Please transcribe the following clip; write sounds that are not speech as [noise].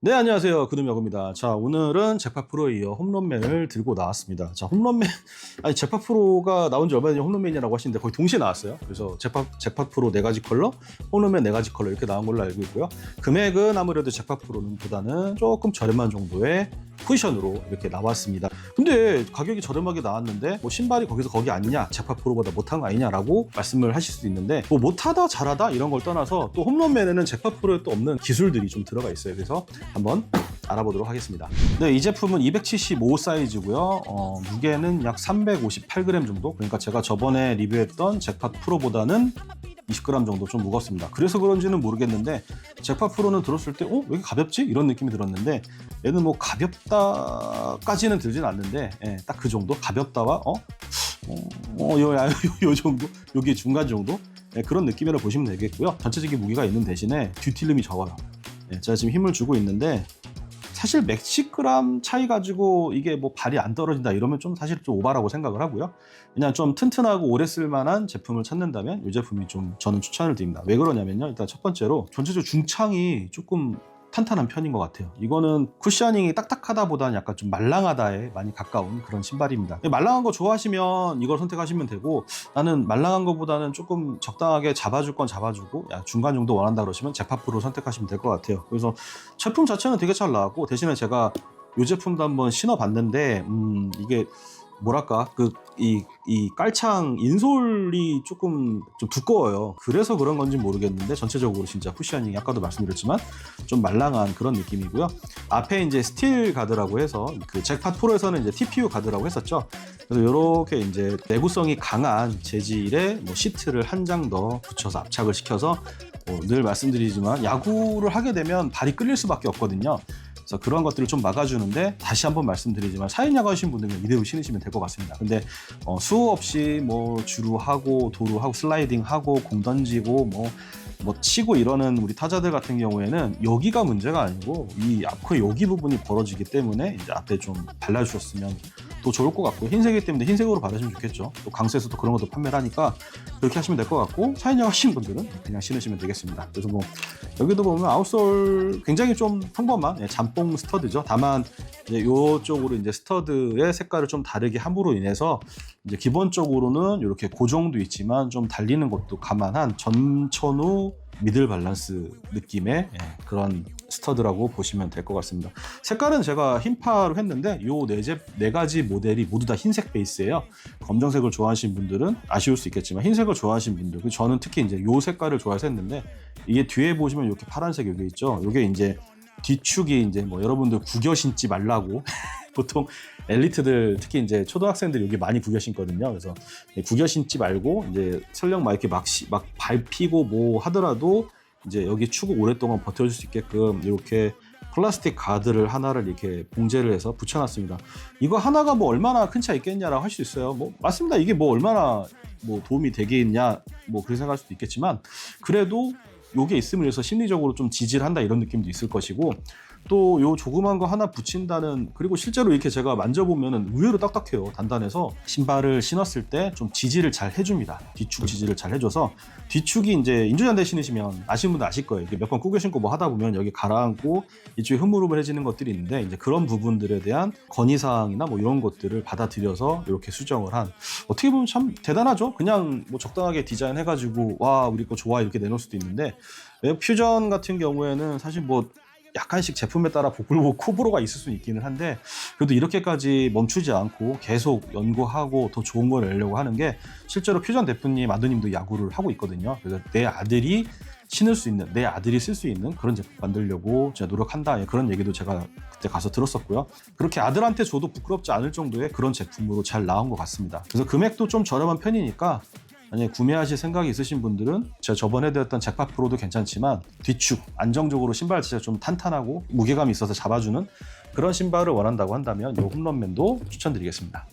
네, 안녕하세요. 그누명입니다. 자, 오늘은 잭팟 프로에 이어 홈런맨을 들고 나왔습니다. 자, 홈런맨, [laughs] 아니, 잭팟 프로가 나온 지 얼마 전에 홈런맨이라고 하시는데 거의 동시에 나왔어요. 그래서 잭팟, 잭팟 프로 네 가지 컬러, 홈런맨 네 가지 컬러 이렇게 나온 걸로 알고 있고요. 금액은 아무래도 잭팟 프로는 보다는 조금 저렴한 정도의 쿠션으로 이렇게 나왔습니다. 근데 가격이 저렴하게 나왔는데 뭐 신발이 거기서 거기 아니냐, 잭팟 프로보다 못한 거 아니냐라고 말씀을 하실 수도 있는데 뭐 못하다 잘하다 이런 걸 떠나서 또 홈런맨에는 잭팟 프로에 또 없는 기술들이 좀 들어가 있어요. 그래서 한번 알아보도록 하겠습니다. 네, 이 제품은 275 사이즈고요. 어, 무게는 약 358g 정도. 그러니까 제가 저번에 리뷰했던 잭팟 프로보다는 20g 정도 좀 무겁습니다. 그래서 그런지는 모르겠는데 잭팟 프로는 들었을 때 어? 왜 이렇게 가볍지? 이런 느낌이 들었는데 얘는 뭐 가볍다까지는 들진 않는데 예, 딱 그 정도? 가볍다와 어? 어, 어 요, [laughs] 요, 요 정도? 요게 중간 정도? 예, 그런 느낌이라 보시면 되겠고요. 전체적인 무게가 있는 대신에 듀틸름이 적어요. 예, 제가 지금 힘을 주고 있는데 사실 맥시그램 차이 가지고 이게 뭐 발이 안 떨어진다 이러면 좀 사실 좀 오바라고 생각을 하고요. 그냥 좀 튼튼하고 오래 쓸 만한 제품을 찾는다면 이 제품이 좀 저는 추천을 드립니다. 왜 그러냐면요. 일단 첫 번째로 전체적으로 중창이 조금 탄탄한 편인 것 같아요. 이거는 쿠셔닝이 딱딱하다 보다는 약간 좀 말랑하다에 많이 가까운 그런 신발입니다. 말랑한 거 좋아하시면 이걸 선택하시면 되고 나는 말랑한 거보다는 조금 적당하게 잡아줄 건 잡아주고 야, 중간 정도 원한다 그러시면 제파프로 선택하시면 될 것 같아요. 그래서 제품 자체는 되게 잘 나왔고 대신에 제가 이 제품도 한번 신어봤는데 음, 이게 뭐랄까 그 이 이 깔창 인솔이 조금 좀 두꺼워요. 그래서 그런 건지 모르겠는데 전체적으로 진짜 쿠셔닝 아까도 말씀드렸지만 좀 말랑한 그런 느낌이고요. 앞에 이제 스틸 가드라고 해서 그 잭팟 프로에서는 이제 TPU 가드라고 했었죠. 그래서 이렇게 이제 내구성이 강한 재질의 뭐 시트를 한 장 더 붙여서 압착을 시켜서 뭐 늘 말씀드리지만 야구를 하게 되면 발이 끌릴 수밖에 없거든요. 그래서 그런 것들을 좀 막아주는데 다시 한번 말씀드리지만 사인야구 하신 분들은 이대로 신으시면 될 것 같습니다. 근데 어, 수호 없이 뭐 주루하고 도루하고 슬라이딩하고 공 던지고 뭐, 뭐 치고 이러는 우리 타자들 같은 경우에는 여기가 문제가 아니고 이 앞에 여기 부분이 벌어지기 때문에 이제 앞에 좀 발라주셨으면 더 좋을 것 같고 흰색이기 때문에 흰색으로 바르시면 좋겠죠. 또 강세에서도 그런 것도 판매를 하니까 그렇게 하시면 될 것 같고 사인야구 하시는 분들은 그냥 신으시면 되겠습니다. 그래서 뭐 여기도 보면 아웃솔 굉장히 좀 평범한 예, 잠뽕 스터드죠. 다만 이제 요쪽으로 이제 스터드의 색깔을 좀 다르게 함으로 인해서 이제 기본적으로는 이렇게 고정도 있지만 좀 달리는 것도 감안한 전천후 미들 밸런스 느낌의 예, 그런 스터드라고 보시면 될 것 같습니다. 색깔은 제가 흰파로 했는데 요네 네 가지 모델이 모두 다 흰색 베이스예요. 검정색을 좋아하시는 분들은 아쉬울 수 있겠지만 흰색을 좋아하시는 분들, 그 저는 특히 이제 요 색깔을 좋아해서 했는데 이게 뒤에 보시면 이렇게 파란색 여기 있죠. 요게 이제 뒤축이 이제 뭐 여러분들 구겨 신지 말라고 [laughs] 보통 엘리트들 특히 이제 초등학생들 여기 많이 구겨 신거든요. 그래서 구겨 신지 말고 이제 설령 막 이렇게 막, 시, 막 밟히고 뭐 하더라도 이제 여기 축을 오랫동안 버텨줄 수 있게끔 이렇게 플라스틱 가드를 하나를 이렇게 봉제를 해서 붙여놨습니다. 이거 하나가 뭐 얼마나 큰 차 있겠냐라고 할 수 있어요. 뭐 맞습니다. 이게 뭐 얼마나 뭐 도움이 되겠냐 뭐 그렇게 생각할 수도 있겠지만 그래도 요게 있음으로써 심리적으로 좀 지지를 한다 이런 느낌도 있을 것이고 또 요 조그만 거 하나 붙인다는 그리고 실제로 이렇게 제가 만져보면은 의외로 딱딱해요 단단해서. 신발을 신었을 때 좀 지지를 잘 해줍니다. 뒤축 지지를 잘 해줘서. 뒤축이 이제 인조잔대 신으시면 아시는 분들 아실 거예요. 몇번 꾸겨 신고 뭐 하다 보면 여기 가라앉고 이쪽에 흐물흐물해지는 것들이 있는데 이제 그런 부분들에 대한 건의사항이나 뭐 이런 것들을 받아들여서 이렇게 수정을 한. 어떻게 보면 참 대단하죠? 그냥 뭐 적당하게 디자인 해가지고 와 우리 거 좋아 이렇게 내놓을 수도 있는데. 퓨전 같은 경우에는 사실 뭐 약간씩 제품에 따라 복불복 [laughs] 호불호가 있을 수 있기는 한데 그래도 이렇게까지 멈추지 않고 계속 연구하고 더 좋은 걸 내려고 하는 게 실제로 퓨전 대표님 아드님도 야구를 하고 있거든요. 그래서 내 아들이 신을 수 있는 내 아들이 쓸 수 있는 그런 제품 만들려고 제가 노력한다 그런 얘기도 제가 그때 가서 들었었고요. 그렇게 아들한테 줘도 부끄럽지 않을 정도의 그런 제품으로 잘 나온 것 같습니다. 그래서 금액도 좀 저렴한 편이니까 만약에 구매하실 생각이 있으신 분들은 제가 저번에 드렸던 잭팟 프로도 괜찮지만 뒤축 안정적으로 신발 자체가 좀 탄탄하고 무게감이 있어서 잡아주는 그런 신발을 원한다고 한다면 이 홈런맨도 추천드리겠습니다.